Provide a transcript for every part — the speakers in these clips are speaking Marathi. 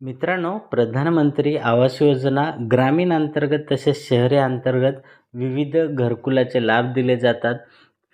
मित्रांनो प्रधानमंत्री आवास योजना ग्रामीण अंतर्गत तसेच शहरी अंतर्गत विविध घरकुलाचे लाभ दिले जातात.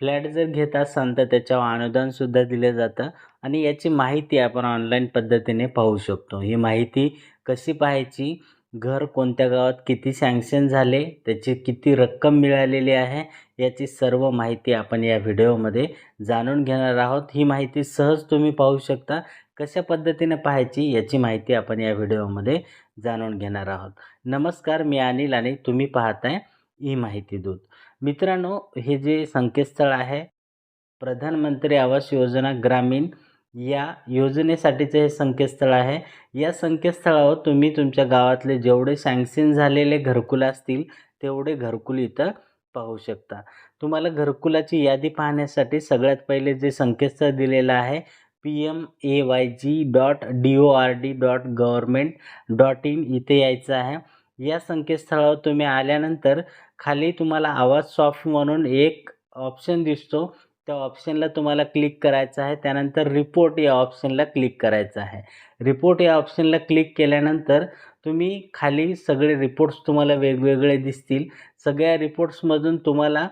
फ्लॅट जर घेत असाल तर त्याच्यावर अनुदानसुद्धा दिले जातं आणि याची माहिती आपण ऑनलाईन पद्धतीने पाहू शकतो. ही माहिती कशी पाहायची? घर कोणत्या गावात किती सँक्शन झाले? त्याची किती रक्कम मिळालेली आहे? याची सर्व माहिती आपण या व्हिडिओमध्ये जाणून घेणार आहोत. ही माहिती सहज तुम्ही पाहू शकता. कशा पद्धतीने पाहायची याची माहिती आपण या व्हिडिओमध्ये जाणून घेणार आहोत. नमस्कार मी अनिल आणि तुम्ही पाहताय ई माहिती दूत. मित्रांनो हे जे संकेतस्थळ आहे प्रधानमंत्री आवास योजना ग्रामीण या योजनेसाठीचं हे संकेतस्थळ आहे. या संकेतस्थळावर तुम्ही तुमच्या गावातले जेवढे सँक्शन झालेले घरकुल असतील तेवढे घरकुल इथं पाहू शकता. तुम्हाला घरकुलाची यादी पाहण्यासाठी सगळ्यात पहिले जे संकेतस्थळ दिलेलं आहे P M A Y G dot D O R D dot government dot in इथे यायचं आहे. या संकेतस्थळावर तुम्ही आल्यानंतर खाली तुम्हाला आवाज सॉफ्ट म्हणून एक ऑप्शन दिसतो. त्या ऑप्शनला तुम्हाला क्लिक करायचं आहे. त्यानंतर रिपोर्ट या ऑप्शनला क्लिक करायचं आहे. रिपोर्ट या ऑप्शनला क्लिक केल्यानंतर तुम्ही खाली सगळे रिपोर्ट्स तुम्हाला वेगवेगळे दिसतील. सगळ्या रिपोर्ट्समधून तुम्हाला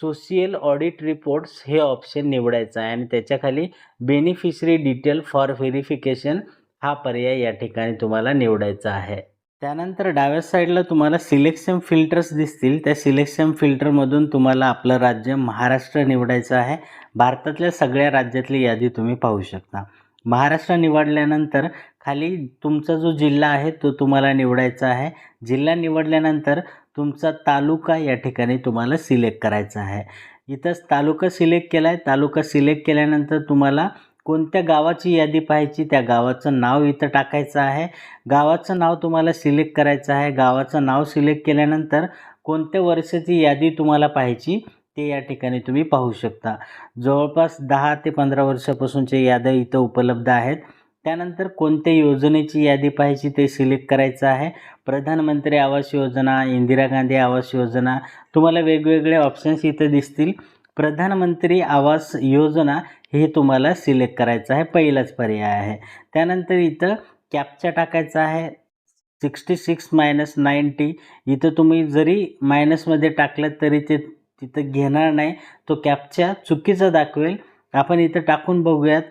सोशियल ऑडिट रिपोर्ट्स हे ऑप्शन निवडायचं आहे आणि त्याच्याखाली बेनिफिशरी डिटेल फॉर व्हेरिफिकेशन हा पर्याय या ठिकाणी तुम्हाला निवडायचा आहे. त्यानंतर डाव्या साईडला तुम्हाला सिलेक्शन फिल्टर्स दिसतील. त्या सिलेक्शन फिल्टरमधून तुम्हाला आपलं राज्य महाराष्ट्र निवडायचं आहे. भारतातल्या सगळ्या राज्यातली यादी तुम्ही पाहू शकता. महाराष्ट्र निवडल्यानंतर खाली तुमचा जो जिल्हा आहे तो तुम्हाला निवडायचा आहे. जिल्हा निवडल्यानंतर तुमचा तालुका या ठिकाणी तुम्हाला सिलेक्ट करायचा आहे. इथंच तालुका सिलेक्ट केला आहे तालुका सिलेक्ट केल्यानंतर तुम्हाला कोणत्या गावाची यादी पाहायची त्या गावाचं नाव इथं टाकायचं आहे. गावाचं नाव तुम्हाला सिलेक्ट करायचं आहे. गावाचं नाव सिलेक्ट केल्यानंतर कोणत्या वर्षाची यादी तुम्हाला पाहायची ते या ठिकाणी तुम्ही पाहू शकता. जवळपास दहा ते पंधरा वर्षापासूनच्या याद्या इथं उपलब्ध आहेत. त्यानंतर कोणत्या योजनेची यादी पाहिजे ते सिलेक्ट करायचं आहे. प्रधानमंत्री आवास योजना इंदिरा गांधी आवास योजना तुम्हाला वेगवेगळे ऑप्शन्स इथं दिसतील. प्रधानमंत्री आवास योजना हे तुम्हाला सिलेक्ट करायचं आहे. पहिलाच पर्याय आहे. त्यानंतर इथं कॅपचा टाकायचा आहे. सिक्स्टी सिक्स मायनस नाईंटी इथं तुम्ही जरी मायनसमध्ये टाकलं तरी ते तिथं घेणार नाही. तो कॅपच्या चुकीचा दाखवेल. आपण इथं टाकून बघूयात.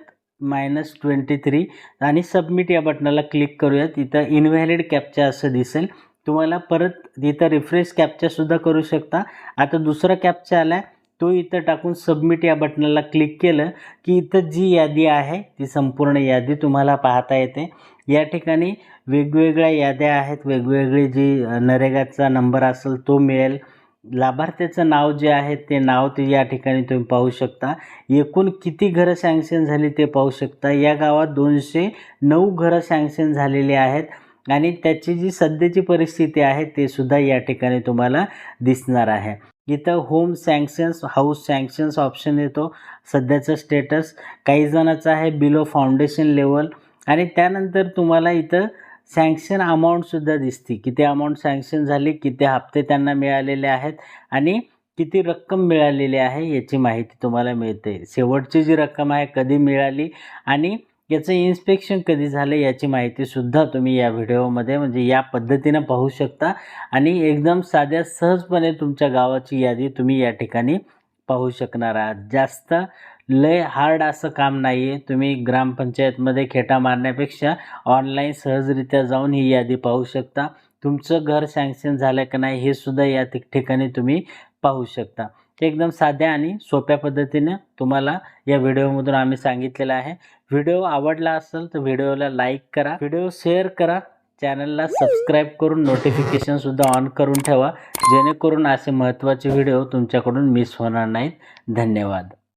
मायनस ट्वेंटी थ्री आणि सबमिट या बटनाला क्लिक करूयात. इथं इनव्हॅलिड कॅपचा असं दिसेल. तुम्हाला परत इथं रिफ्रेश कॅपचासुद्धा करू शकता. आता दुसरा कॅपचा आला आहे तो इथं टाकून सबमिट या बटनाला क्लिक केलं की इथं जी यादी आहे ती संपूर्ण यादी तुम्हाला पाहता येते. या ठिकाणी वेगवेगळ्या याद्या आहेत. वेगवेगळी जी नरेगाचा नंबर असेल तो मिळेल. लाभार्थ्याचं नाव जे आहे ते नाव ते या ठिकाणी तुम्ही पाहू शकता. एकूण किती घरं सँक्शन झाली ते पाहू शकता. या गावात दोनशे नऊ घरं सँक्शन झालेली आहेत आणि त्याची जी सध्याची परिस्थिती आहे ते सुद्धा या ठिकाणी तुम्हाला दिसणार आहे. इथं home sanctions house sanctions option येतो. सध्याचं स्टेटस काही जणाचं आहे बिलो फाउंडेशन लेवल आणि त्यानंतर तुम्हाला इथं सँक्शन अमाऊंटसुद्धा दिसते. किती अमाऊंट सँक्शन झाली किती हप्ते त्यांना मिळालेले आहेत आणि किती रक्कम मिळालेली आहे याची माहिती तुम्हाला मिळते. शेवटची जी रक्कम आहे कधी मिळाली आणि याचं इन्स्पेक्शन कधी झालं याची माहितीसुद्धा तुम्ही या व्हिडिओमध्ये म्हणजे या पद्धतीनं पाहू शकता. आणि एकदम साध्या सहजपणे तुमच्या गावाची यादी तुम्ही या ठिकाणी पाहू शकणार आहात. जास्त लय हार्ड असं काम नाही आहे तुम्ही ग्रामपंचायतमध्ये खेटा मारण्यापेक्षा ऑनलाईन सहजरित्या जाऊन ही यादी पाहू शकता. तुमचं घर सँक्शन झालं का नाही हे सुद्धा या ठिकाणी तुम्ही पाहू शकता. एकदम साध्या आणि सोप्या पद्धतीने तुम्हाला या व्हिडिओमधून आम्ही सांगितलेलं आहे. व्हिडिओ आवडला असेल तर व्हिडिओला लाईक करा. व्हिडिओ शेअर करा. चॅनलला सबस्क्राईब करून नोटिफिकेशनसुद्धा ऑन करून ठेवा जेणेकरून असे महत्त्वाचे व्हिडिओ तुमच्याकडून मिस होणार नाहीत. धन्यवाद.